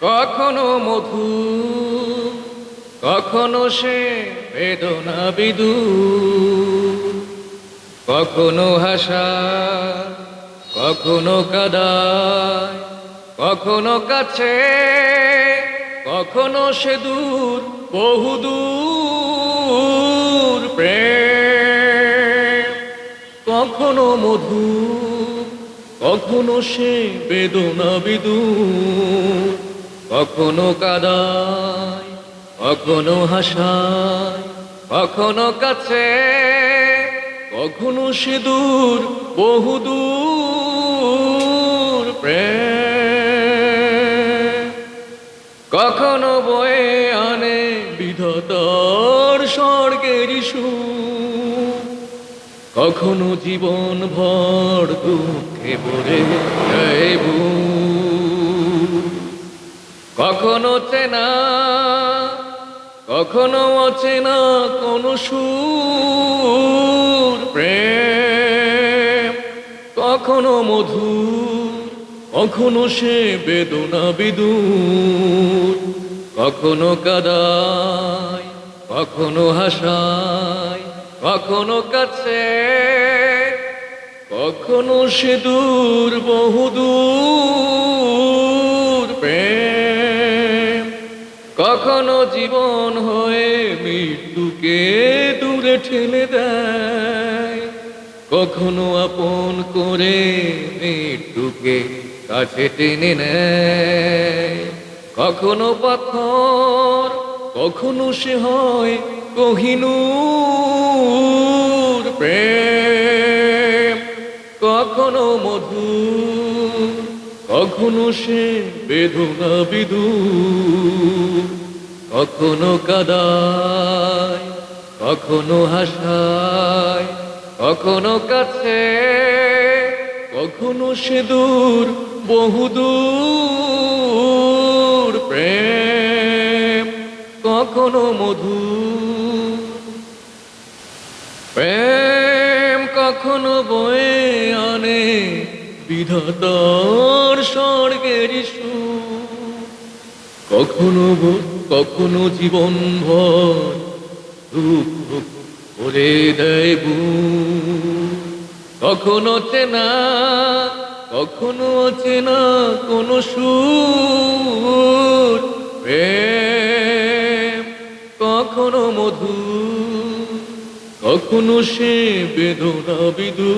কখনো মধু, কখনো সে বেদনা বিদু, কখনো হাসা, কখনো কাদায়, কখনো কাছে, কখনো সে দূর, বহু দূর প্রেম, কখনো মধু কখনো সে বেদনা বিদু কখনো কাদায়, কখনো হাসায়, কখনো কাছে, কখনো সে দূর, বহু দূর প্রেম। কখনো বয়ে আনে বিধতর স্বর্গের সুর কখনো জীবন ভর দুঃখে যায় বুক। কখনো চেনা, কখনো অচেনা কোন সুর, প্রেম কখনো মধু কখনো সে বেদনা বিদুর কখনো কাদায়, কখনো হাসায় কখনো কাছে, কখনো সে দূর, বহু দূর প্রেম। কখনো জীবন হয়ে মৃত্যুকে দূরে ঠেলে দেয়। কখনো আপন করে মৃত্যুকে কাছে টেনে নেয়। কখনো পাথর কখনো সে হয় কহিনুর প্রেম। কখনো মধু কখনো সে বেদনা বিদু কখনো কাদায়, কখনো হাসায়, কখনো কাছে, কখনো সে দূর বহু দূর প্রেম। কখনো মধু প্রেম কখনো বয়ে আনে বিধাতার স্বর্গের। কখনো কখনো জীবন ভর দুঃখ করে বুক। কখনো চেনা কখনো চেনা কোনো সুর কখনো সে বেদনা বিদু